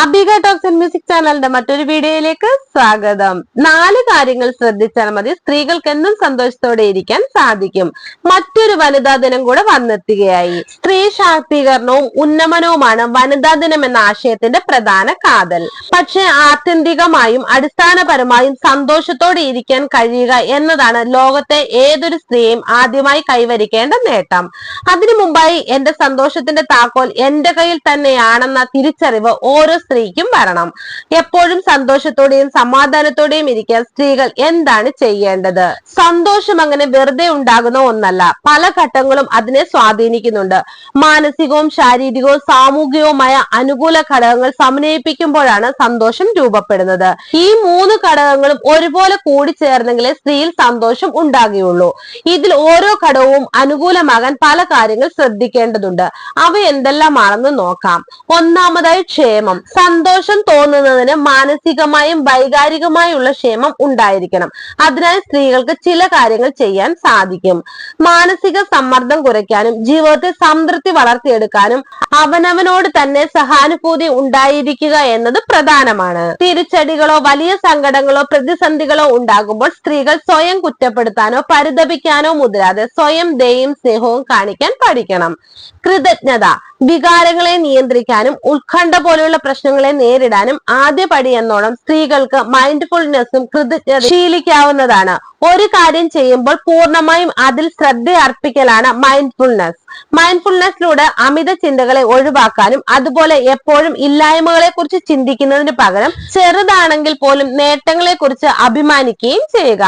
അബിക talks music ചാനലിന്റെ മറ്റൊരു വീഡിയോയിലേക്ക് സ്വാഗതം. നാല് കാര്യങ്ങൾ ശ്രദ്ധിച്ചാൽ മതി. സ്ത്രീകൾക്ക് എന്നും സന്തോഷത്തോടെ ഇരിക്കാൻ സാധിക്കും. മറ്റൊരു വനിതാ ദിനം കൂടെ വന്നെത്തുകയായി. സ്ത്രീ ശാക്തീകരണവും ഉന്നമനവുമാണ് വനിതാ ദിനം എന്ന ആശയത്തിന്റെ പ്രധാന കാതൽ. പക്ഷെ ആത്യന്തികമായും അടിസ്ഥാനപരമായും സന്തോഷത്തോടെ ഇരിക്കാൻ കഴിയുക എന്നതാണ് ലോകത്തെ ഏതൊരു സ്ത്രീയും ആദ്യമായി കൈവരിക്കേണ്ട നേട്ടം. അതിനു മുമ്പായി എന്റെ സന്തോഷത്തിന്റെ താക്കോൽ എന്റെ കയ്യിൽ തന്നെയാണെന്ന തിരിച്ചറിവ് ഓരോ സ്ത്രീക്കും വരണം. എപ്പോഴും സന്തോഷത്തോടെയും സമാധാനത്തോടെയും ഇരിക്കാൻ സ്ത്രീകൾ എന്താണ് ചെയ്യേണ്ടത്? സന്തോഷം അങ്ങനെ വെറുതെ ഉണ്ടാകുന്ന ഒന്നല്ല. പല ഘട്ടങ്ങളും അതിനെ സ്വാധീനിക്കുന്നുണ്ട്. മാനസികവും ശാരീരികവും സാമൂഹികവുമായ അനുകൂല ഘടകങ്ങൾ സമന്വയിപ്പിക്കുമ്പോഴാണ് സന്തോഷം രൂപപ്പെടുന്നത്. ഈ മൂന്ന് ഘടകങ്ങളും ഒരുപോലെ കൂടി ചേർന്നെങ്കിലേ സ്ത്രീയിൽ സന്തോഷം ഉണ്ടാകുകയുള്ളൂ. ഇതിൽ ഓരോ ഘടകവും അനുകൂലമാകാൻ പല കാര്യങ്ങൾ ശ്രദ്ധിക്കേണ്ടതുണ്ട്. അവ എന്തെല്ലാമാണെന്ന് നോക്കാം. ഒന്നാമതായി ക്ഷേമം. സന്തോഷം തോന്നുന്നതിന് മാനസികമായും വൈകാരികമായുള്ള ക്ഷേമം ഉണ്ടായിരിക്കണം. അതിനായി സ്ത്രീകൾക്ക് ചില കാര്യങ്ങൾ ചെയ്യാൻ സാധിക്കും. മാനസിക സമ്മർദ്ദം കുറയ്ക്കാനും ജീവിതത്തിൽ സംതൃപ്തി വളർത്തിയെടുക്കാനും അവനവനോട് തന്നെ സഹാനുഭൂതി ഉണ്ടായിരിക്കുക എന്നത് പ്രധാനമാണ്. തിരിച്ചടികളോ വലിയ സങ്കടങ്ങളോ പ്രതിസന്ധികളോ ഉണ്ടാകുമ്പോൾ സ്ത്രീകൾ സ്വയം കുറ്റപ്പെടുത്താനോ പരിതപിക്കാനോ മുതിരാതെ സ്വയം ദയയും സ്നേഹവും കാണിക്കാൻ പഠിക്കണം. കൃതജ്ഞത വികാരങ്ങളെ നിയന്ത്രിക്കാനും ഉത്കണ്ഠ പോലെയുള്ള പ്രശ്നങ്ങളെ നേരിടാനും ആദ്യ പടി എന്നോണം സ്ത്രീകൾക്ക് മൈൻഡ്ഫുൾനെസ്സും കൃതജ്ഞത ശീലിക്കാവുന്നതാണ്. ഒരു കാര്യം ചെയ്യുമ്പോൾ പൂർണമായും അതിൽ ശ്രദ്ധ അർപ്പിക്കലാണ് മൈൻഡ്ഫുൾനെസ് മൈൻഡ്ഫുൾനെസ്സിലൂടെ അമിത ചിന്തകളെ ഒഴിവാക്കാനും അതുപോലെ എപ്പോഴും ഇല്ലായ്മകളെ കുറിച്ച് ചിന്തിക്കുന്നതിന് പകരം ചെറുതാണെങ്കിൽ പോലും നേട്ടങ്ങളെ കുറിച്ച് അഭിമാനിക്കുകയും ചെയ്യുക.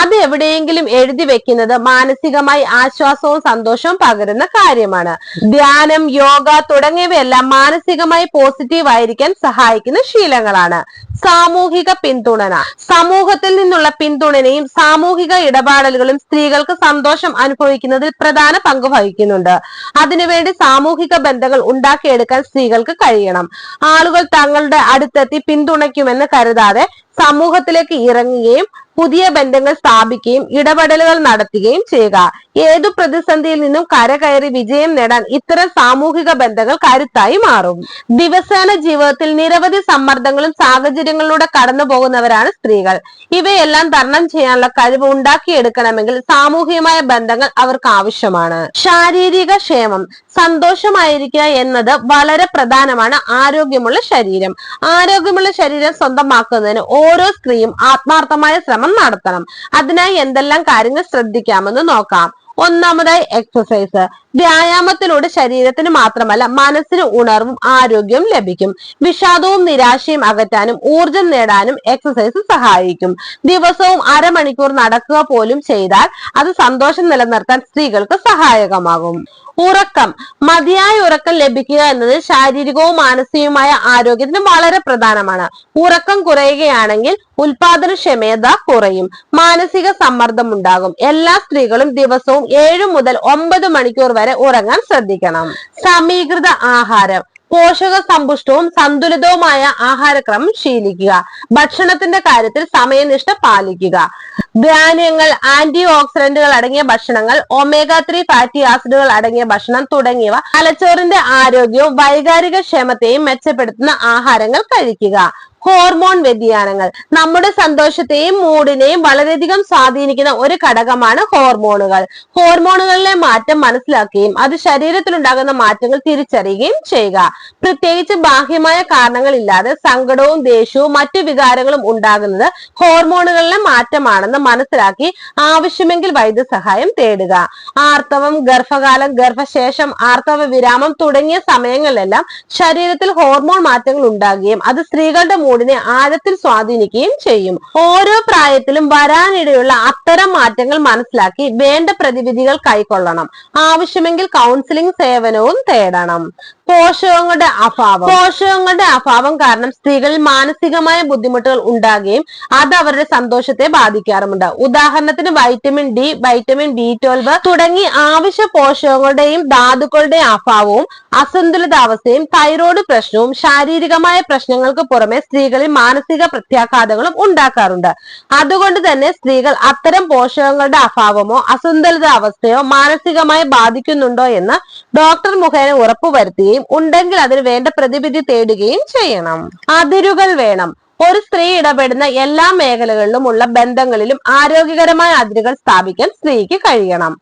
അത് എവിടെയെങ്കിലും എഴുതി വെക്കുന്നത് മാനസികമായി ആശ്വാസവും സന്തോഷവും പകരുന്ന കാര്യമാണ്. ധ്യാനം യോഗ തുടങ്ങിയവയെല്ലാം മാനസികമായി പോസിറ്റീവ് ആയിരിക്കാൻ സഹായിക്കുന്ന ശീലങ്ങളാണ്. സാമൂഹിക പിന്തുണന സമൂഹത്തിൽ നിന്നുള്ള പിന്തുണയും സാമൂഹിക ഇടപാടലുകളും സ്ത്രീകൾക്ക് സന്തോഷം അനുഭവിക്കുന്നതിൽ പ്രധാന പങ്ക് വഹിക്കുന്നുണ്ട്. അതിനുവേണ്ടി സാമൂഹിക ബന്ധങ്ങൾ ഉണ്ടാക്കിയെടുക്കാൻ സ്ത്രീകൾക്ക് കഴിയണം. ആളുകൾ തങ്ങളുടെ അടുത്തെത്തി പിന്തുണയ്ക്കുമെന്ന് കരുതാതെ സമൂഹത്തിലേക്ക് ഇറങ്ങുകയും പുതിയ ബന്ധങ്ങൾ സ്ഥാപിക്കുകയും ഇടപെടലുകൾ നടത്തുകയും ചെയ്യുക. ഏതു പ്രതിസന്ധിയിൽ നിന്നും കരകയറി വിജയം നേടാൻ ഇത്തരം സാമൂഹിക ബന്ധങ്ങൾ കരുത്തായി മാറും. ദിവസേന ജീവിതത്തിൽ നിരവധി സമ്മർദ്ദങ്ങളും സാഹചര്യങ്ങളിലൂടെ കടന്നു പോകുന്നവരാണ് സ്ത്രീകൾ. ഇവയെല്ലാം തരണം ചെയ്യാനുള്ള കഴിവ് ഉണ്ടാക്കിയെടുക്കണമെങ്കിൽ സാമൂഹികമായ ബന്ധങ്ങൾ അവർക്ക് ആവശ്യമാണ്. ശാരീരിക ക്ഷേമം സന്തോഷമായിരിക്കുക എന്നത് വളരെ പ്രധാനമാണ് ആരോഗ്യമുള്ള ശരീരം. ആരോഗ്യമുള്ള ശരീരം സ്വന്തമാക്കുന്നതിന് ഓരോ സ്ത്രീയും ആത്മാർത്ഥമായ ശ്രമം നടത്തണം. അതിനായി എന്തെല്ലാം കാര്യങ്ങൾ ശ്രദ്ധിക്കാമെന്ന് നോക്കാം. ഒന്നാമതായി എക്സസൈസ് വ്യായാമത്തിലൂടെ ശരീരത്തിന് മാത്രമല്ല മനസ്സിന് ഉണർവും ആരോഗ്യവും ലഭിക്കും. വിഷാദവും നിരാശയും അകറ്റാനും ഊർജം നേടാനും എക്സസൈസ് സഹായിക്കും. ദിവസവും അരമണിക്കൂർ നടക്കുക പോലും ചെയ്താൽ അത് സന്തോഷം നിലനിർത്താൻ സ്ത്രീകൾക്ക് സഹായകമാകും. ഉറക്കം. മതിയായ ഉറക്കം ലഭിക്കുക എന്നത് ശാരീരികവും മാനസികവുമായ ആരോഗ്യത്തിന് വളരെ പ്രധാനമാണ്. ഉറക്കം കുറയുകയാണെങ്കിൽ ഉൽപാദനക്ഷമത കുറയും. മാനസിക സമ്മർദ്ദം ഉണ്ടാകും. എല്ലാ സ്ത്രീകളും ദിവസവും ഏഴു മുതൽ ഒമ്പത് മണിക്കൂർ വരെ ഉറങ്ങാൻ ശ്രദ്ധിക്കണം. സമീകൃത ആഹാരം. പോഷക സമ്പുഷ്ടവും സന്തുലിതവുമായ ആഹാരക്രമം ശീലിക്കുക. ഭക്ഷണത്തിന്റെ കാര്യത്തിൽ സമയനിഷ്ഠ പാലിക്കുക. ധാന്യങ്ങൾ ആന്റി ഓക്സിഡന്റുകൾ അടങ്ങിയ ഭക്ഷണങ്ങൾ ഒമേഗ ത്രീ ഫാറ്റി ആസിഡുകൾ അടങ്ങിയ ഭക്ഷണം തുടങ്ങിയവ തലച്ചോറിന്റെ ആരോഗ്യവും വൈകാരിക ക്ഷമതയും മെച്ചപ്പെടുത്തുന്ന ആഹാരങ്ങൾ കഴിക്കുക. ഹോർമോൺ വ്യതിയാനങ്ങൾ. നമ്മുടെ സന്തോഷത്തെയും മൂഡിനെയും വളരെയധികം സ്വാധീനിക്കുന്ന ഒരു ഘടകമാണ് ഹോർമോണുകൾ ഹോർമോണുകളിലെ മാറ്റം മനസ്സിലാക്കുകയും അത് ശരീരത്തിലുണ്ടാകുന്ന മാറ്റങ്ങൾ തിരിച്ചറിയുകയും ചെയ്യുക. പ്രത്യേകിച്ച് ബാഹ്യമായ കാരണങ്ങളില്ലാതെ സങ്കടവും ദേഷ്യവും മറ്റു വികാരങ്ങളും ഉണ്ടാകുന്നത് ഹോർമോണുകളിലെ മാറ്റമാണെന്ന് മനസ്സിലാക്കി ആവശ്യമെങ്കിൽ വൈദ്യസഹായം തേടുക. ആർത്തവം ഗർഭകാലം ഗർഭശേഷം ആർത്തവ വിരാമം തുടങ്ങിയ സമയങ്ങളിലെല്ലാം ശരീരത്തിൽ ഹോർമോൺ മാറ്റങ്ങൾ ഉണ്ടാകുകയും അത് സ്ത്രീകളുടെ മൂഡിനെ ആഴത്തിൽ സ്വാധീനിക്കുകയും ചെയ്യും. ഓരോ പ്രായത്തിലും വരാനിടയുള്ള അത്തരം മാറ്റങ്ങൾ മനസ്സിലാക്കി വേണ്ട പ്രതിവിധികൾ കൈക്കൊള്ളണം. ആവശ്യമെങ്കിൽ കൗൺസിലിംഗ് സേവനവും തേടണം. പോഷകങ്ങളുടെ അഭാവം. പോഷകങ്ങളുടെ അഭാവം കാരണം സ്ത്രീകളിൽ മാനസികമായ ബുദ്ധിമുട്ടുകൾ ഉണ്ടാകുകയും അത് അവരുടെ സന്തോഷത്തെ ബാധിക്കാറുമുണ്ട്. ഉദാഹരണത്തിന് vitamin D vitamin B twelve തുടങ്ങി ആവശ്യ പോഷകങ്ങളുടെയും ധാതുക്കളുടെയും അഭാവവും അസന്തുലിതാവസ്ഥയും തൈറോയ്ഡ് പ്രശ്നവും ശാരീരികമായ പ്രശ്നങ്ങൾക്ക് പുറമെ സ്ത്രീകളിൽ മാനസിക പ്രത്യാഘാതങ്ങളും ഉണ്ടാക്കാറുണ്ട്. അതുകൊണ്ട് തന്നെ സ്ത്രീകൾ അത്തരം പോഷകങ്ങളുടെ അഭാവമോ അസന്തുലിതാവസ്ഥയോ മാനസികമായി ബാധിക്കുന്നുണ്ടോ എന്ന് ഡോക്ടർ മുഖേന ഉറപ്പുവരുത്തുകയും ഉണ്ടെങ്കിൽ അതിന് വേണ്ട പ്രതിവിധി തേടുകയും ചെയ്യണം. അതിരുകൾ വേണം. ഒരു സ്ത്രീ ഇടപെടുന്ന എല്ലാ മേഖലകളിലും ഉള്ള ബന്ധങ്ങളിലും ആരോഗ്യകരമായ അതിരുകൾ സ്ഥാപിക്കാൻ സ്ത്രീക്ക് കഴിയണം.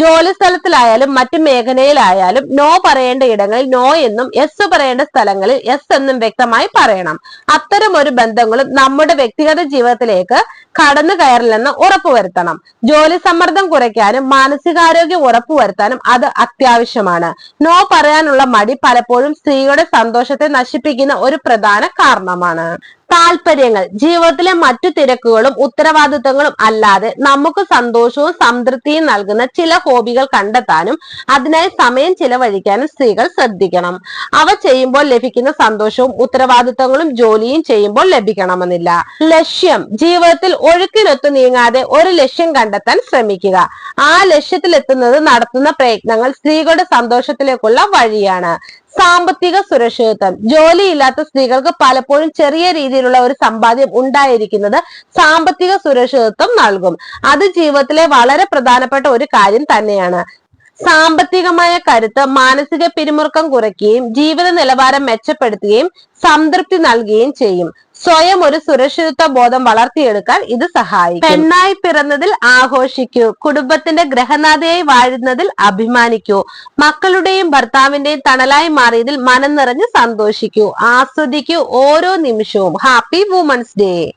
ജോലി സ്ഥലത്തിലായാലും മറ്റു മേഖലയിലായാലും നോ പറയേണ്ട ഇടങ്ങളിൽ നോ എന്നും എസ് പറയേണ്ട സ്ഥലങ്ങളിൽ എസ് എന്നും വ്യക്തമായി പറയണം. അത്തരം ഒരു ബന്ധങ്ങളും നമ്മുടെ വ്യക്തിഗത ജീവിതത്തിലേക്ക് കടന്നു കയറില്ലെന്ന് ഉറപ്പുവരുത്തണം. ജോലി സമ്മർദ്ദം കുറയ്ക്കാനും മാനസികാരോഗ്യം ഉറപ്പുവരുത്താനും അത് അത്യാവശ്യമാണ്. നോ പറയാനുള്ള മടി പലപ്പോഴും സ്ത്രീയുടെ സന്തോഷത്തെ നശിപ്പിക്കുന്ന ഒരു പ്രധാന കാരണമാണ്. താല്പര്യങ്ങൾ ജീവിതത്തിലെ മറ്റു തിരക്കുകളും ഉത്തരവാദിത്തങ്ങളും അല്ലാതെ നമുക്ക് സന്തോഷവും സംതൃപ്തിയും നൽകുന്ന ചില ഹോബികൾ കണ്ടെത്താനും അതിനായി സമയം ചിലവഴിക്കാനും സ്ത്രീകൾ ശ്രദ്ധിക്കണം. അവ ചെയ്യുമ്പോൾ ലഭിക്കുന്ന സന്തോഷവും ഉത്തരവാദിത്തങ്ങളും ജോലിയും ചെയ്യുമ്പോൾ ലഭിക്കണമെന്നില്ല. ലക്ഷ്യം ജീവിതത്തിൽ ഒഴുക്കിനൊത്തു നീങ്ങാതെ ഒരു ലക്ഷ്യം കണ്ടെത്താൻ ശ്രമിക്കുക. ആ ലക്ഷ്യത്തിലെത്തുന്നത് നടത്തുന്ന പ്രയത്നങ്ങൾ സ്ത്രീകളുടെ സന്തോഷത്തിലേക്കുള്ള വഴിയാണ്. സാമ്പത്തിക സുരക്ഷിതത്വം. ജോലിയില്ലാത്ത സ്ത്രീകൾക്ക് പലപ്പോഴും ചെറിയ രീതിയിലുള്ള ഒരു സമ്പാദ്യം ഉണ്ടായിരിക്കുന്നത് സാമ്പത്തിക സുരക്ഷിതത്വം നൽകും. അത് ജീവിതത്തിലെ വളരെ പ്രധാനപ്പെട്ട ഒരു കാര്യം തന്നെയാണ്. സാമ്പത്തികമായ കരുത്ത് മാനസിക പിരിമുറുക്കം കുറയ്ക്കുകയും ജീവിത നിലവാരം മെച്ചപ്പെടുത്തുകയും സംതൃപ്തി നൽകുകയും ചെയ്യും. സ്വയം ഒരു സുരക്ഷിതത്വ ബോധം വളർത്തിയെടുക്കാൻ ഇത് സഹായിക്കും. പെണ്ണായി പിറന്നതിൽ ആഘോഷിക്കൂ. കുടുംബത്തിന്റെ ഗ്രഹനാഥയായി വാഴുന്നതിൽ അഭിമാനിക്കൂ. മക്കളുടെയും ഭർത്താവിന്റെയും തണലായി മാറിയതിൽ മനം നിറഞ്ഞ് സന്തോഷിക്കൂ. ആസ്വദിക്കൂ ഓരോ നിമിഷവും. Happy women's day.